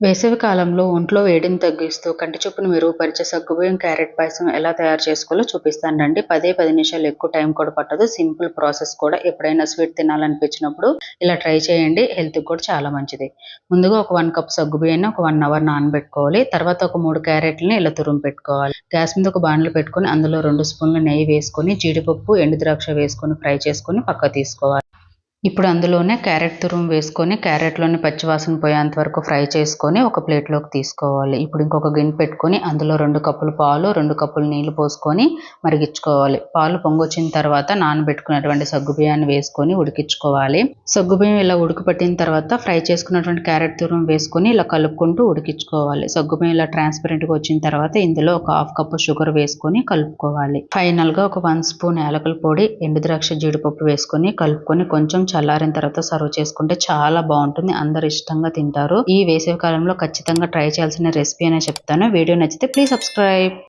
వేసవి కాలంలో ఒంట్లో వేడిని తగ్గిస్తూ కంటి చూపును మెరుగుపరిచే సగ్గుబియ్యం క్యారెట్ పాయసం ఎలా తయారు చేసుకోవాలో చూపిస్తానండి. పదే పది నిమిషాలు ఎక్కువ టైం కూడా పట్టదు. సింపుల్ ప్రాసెస్ కూడా. ఎప్పుడైనా స్వీట్ తినాలనిపించినప్పుడు ఇలా ట్రై చేయండి. హెల్త్కి కూడా చాలా మంచిది. ముందుగా ఒక వన్ కప్ సగ్గుబియ్యాన్ని ఒక వన్ అవర్ నానబెట్టుకోవాలి. తర్వాత ఒక మూడు క్యారెట్లని ఇలా తురుము పెట్టుకోవాలి. గ్యాస్ మీద ఒక బాణలు పెట్టుకొని అందులో రెండు స్పూన్ల నెయ్యి వేసుకొని జీడిపప్పు ఎండుద్రాక్ష వేసుకొని ఫ్రై చేసుకొని పక్క తీసుకోవాలి. ఇప్పుడు అందులోనే క్యారెట్ తురుము వేసుకొని క్యారెట్లోని పచ్చివాసన పోయేంత వరకు ఫ్రై చేసుకొని ఒక ప్లేట్లోకి తీసుకోవాలి. ఇప్పుడు ఇంకొక గిన్నె పెట్టుకొని అందులో రెండు కప్పులు పాలు రెండు కప్పులు నీళ్ళు పోసుకొని మరిగించుకోవాలి. పాలు పొంగొచ్చిన తర్వాత నానబెట్టుకున్నటువంటి సగ్గుబియ్యాన్ని వేసుకొని ఉడికించుకోవాలి. సగ్గుబియ్యం ఇలా ఉడికిపట్టిన తర్వాత ఫ్రై చేసుకున్నటువంటి క్యారెట్ తురుము వేసుకొని ఇలా కలుపుకుంటూ ఉడికించుకోవాలి. సగ్గుబియ్యం ఇలా ట్రాన్స్పరెంట్గా వచ్చిన తర్వాత ఇందులో ఒక హాఫ్ కప్పు షుగర్ వేసుకొని కలుపుకోవాలి. ఫైనల్గా ఒక వన్ స్పూన్ యాలకుల పొడి ఎండు ద్రాక్ష జీడిపప్పు వేసుకొని కలుపుకొని కొంచెం చల్లారిన తర్వాత సర్వ్ చేసుకుంటే చాలా బాగుంటుంది. అందరు ఇష్టంగా తింటారు. ఈ వేసవి కాలంలో ఖచ్చితంగా ట్రై చేయాల్సిన రెసిపీ అనే చెప్తాను. వీడియో నచ్చితే ప్లీజ్ సబ్స్క్రైబ్.